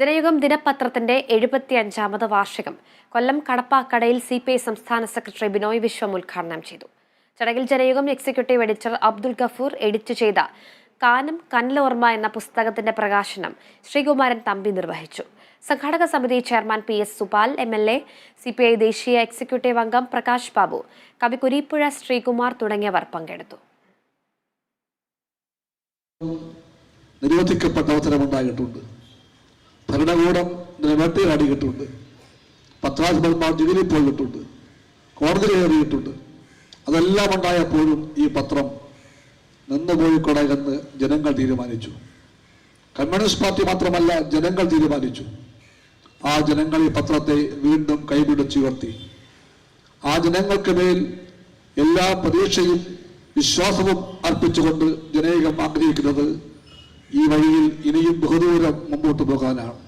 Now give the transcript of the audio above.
ജനയുഗം ദിനപത്രത്തിന്റെ എഴുപത്തി അഞ്ചാമത് വാർഷികം കൊല്ലം കടപ്പാക്കടയിൽ സി പി ഐ സംസ്ഥാന സെക്രട്ടറി ബിനോയ് വിശ്വം ഉദ്ഘാടനം ചെയ്തു. ചടങ്ങിൽ Janayugom executive editor Abdul Gafoor edit ചെയ്ത കാനം കനലോർമ്മ എന്ന പുസ്തകത്തിന്റെ പ്രകാശനം ശ്രീകുമാരൻ തമ്പി നിർവഹിച്ചു. സംഘാടക സമിതി chairman P S Supal M L A C P I ദേശീയ എക്സിക്യൂട്ടീവ് അംഗം പ്രകാശ് ബാബു കവി കുരീപ്പുഴ ശ്രീകുമാർ തുടങ്ങിയവർ പങ്കെടുത്തു. നിരോധിക്കപ്പെട്ട അവസരമുണ്ടായിട്ടുണ്ട്. ഭരണകൂടം ഇതിനെ വേട്ടയാടിയിട്ടുണ്ട് പത്രാധിപന്മാർ ജയിലിൽ പോയിട്ടുണ്ട്. കോടതി കയറിയിട്ടുണ്ട് അതെല്ലാം ഉണ്ടായപ്പോഴും ഈ പത്രം നിന്നുപോയിക്കൂടെ എന്ന് ജനങ്ങൾ തീരുമാനിച്ചു. കമ്മ്യൂണിസ്റ്റ് പാർട്ടി മാത്രമല്ല ജനങ്ങൾ തീരുമാനിച്ചു. ആ ജനങ്ങൾ ഈ പത്രത്തെ വീണ്ടും കൈപിടിച്ചുയർത്തി ആ ജനങ്ങൾക്ക് മേൽ എല്ലാ പ്രതീക്ഷയും വിശ്വാസവും അർപ്പിച്ചുകൊണ്ട് ജനേകം ആഗ്രഹിക്കുന്നത് ഈ വഴിയിൽ ഇനിയും ബഹുദൂരം മുമ്പോട്ട് പോകാനാണ്.